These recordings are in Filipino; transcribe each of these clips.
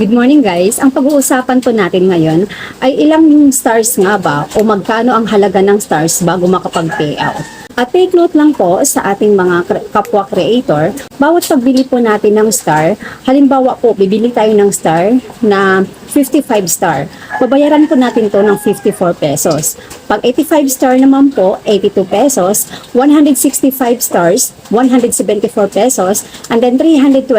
Good morning guys. Ang pag-uusapan po natin ngayon ay ilang stars nga ba o magkano ang halaga ng stars bago makapag-payout. At take note lang po sa ating mga kapwa creator, bawat pagbili po natin ng star, halimbawa po, bibili tayo ng star na 55 star. Babayaran po natin to ng 54 pesos. Pag 85 star naman po, 82 pesos. 165 stars, 174 pesos. And then 325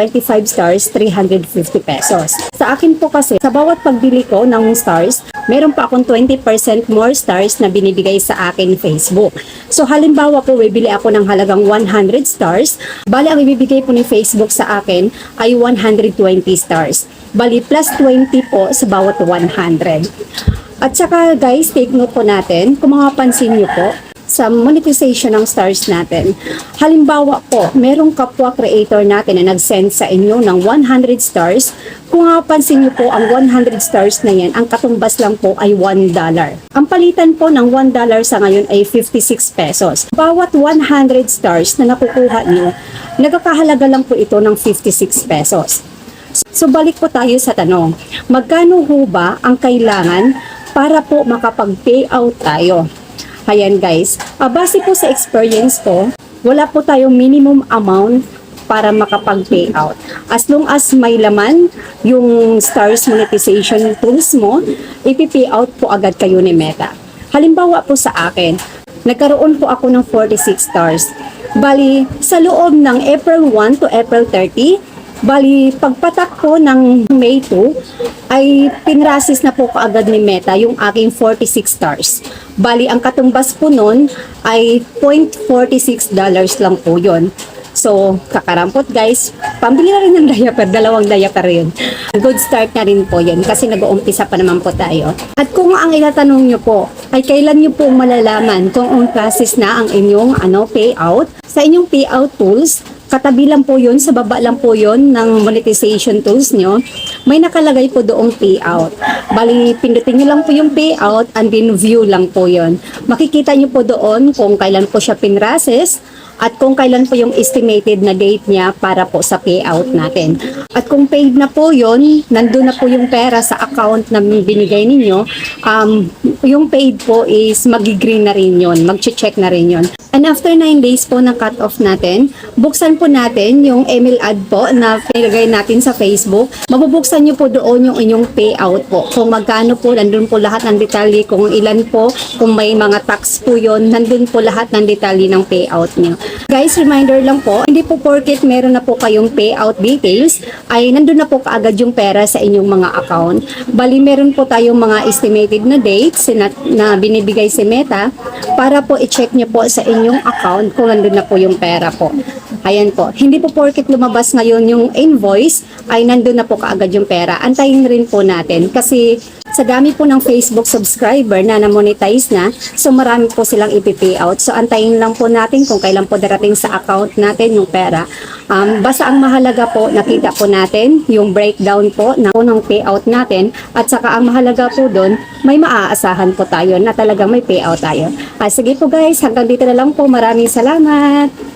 stars, 350 pesos. Sa akin po kasi, sa bawat pagbili ko ng stars, meron pa akong 20% more stars na binibigay sa akin Facebook. So halimbawa po, bibili ako ng halagang 100 stars. Bali, ang ibibigay po ni Facebook sa akin ay 120 stars. Bali, plus 20 po sa bawat 100. At saka guys, take note po natin, kung makapansin nyo po, sa monetization ng stars natin. Halimbawa po, merong kapwa creator natin na nag-send sa inyo ng 100 stars. Kung mapapansin nyo po, ang 100 stars na yan, ang katumbas lang po ay $1. Ang palitan po ng $1 sa ngayon ay 56 pesos. Bawat 100 stars na nakukuha nyo, nagkakahalaga lang po ito ng 56 pesos. So balik po tayo sa tanong, magkano ho ba ang kailangan para po makapag-payout tayo? Ayan guys, ah, base po sa experience ko, wala po tayong minimum amount para makapag-payout. As long as may laman yung stars monetization tools mo, ipi-payout po agad kayo ni Meta. Halimbawa po sa akin, nagkaroon po ako ng 46 stars. Bali, sa loob ng April 1 to April 30, Bali, pagpatak ko ng May 2, ay pinrasis na po kaagad ni Meta yung aking 46 stars. Bali, ang katumbas po nun ay $0.46 dollars lang po yon. So, kakarampot guys, pambili na rin ng diaper, dalawang diaper yun. Good start na rin po yun kasi nag-uumpisa pa naman po tayo. At kung ang itatanong nyo po, ay kailan nyo po malalaman kung on na ang inyong ano, payout, sa inyong payout tools, katabi lang po yun, sa baba lang po yun ng monetization tools nyo, may nakalagay po doong payout. Bali, pindutin nyo lang po yung payout and then view lang po yun. Makikita nyo po doon kung kailan po siya pinrases at kung kailan po yung estimated na date niya para po sa payout natin. At kung paid na po yun, nandun na po yung pera sa account na binigay ninyo, um, yung paid po is magigreen na rin yun, mag-check na rin yun. And after 9 days po ng cut-off natin, buksan po natin yung email ad po na pinagay natin sa Facebook. Mabubuksan nyo po doon yung inyong payout po. Kung magkano po, nandun po lahat ng detalye. Kung ilan po, kung may mga tax po yon nandun po lahat ng detalye ng payout nyo. Guys, reminder lang po, hindi po porket meron na po kayong payout details, ay nandun na po kaagad yung pera sa inyong mga account. Bali, meron po tayong mga estimated na dates na, na binibigay si Meta para po i-check nyo po sa inyong account kung nandun na po yung pera po. Ayan po. Hindi po porket lumabas ngayon yung invoice ay nandun na po kaagad yung pera. Antayin rin po natin kasi sa dami po ng Facebook subscriber na na-monetize na, so marami po silang ipi out. So antayin lang po natin kung kailan po darating sa account natin yung pera. Um, basta ang mahalaga po, nakita po natin yung breakdown po ng, ng payout natin at saka ang mahalaga po doon, may maaasahan po tayo na talagang may payout tayo. Ah, sige po guys, hanggang dito na lang po. Maraming salamat!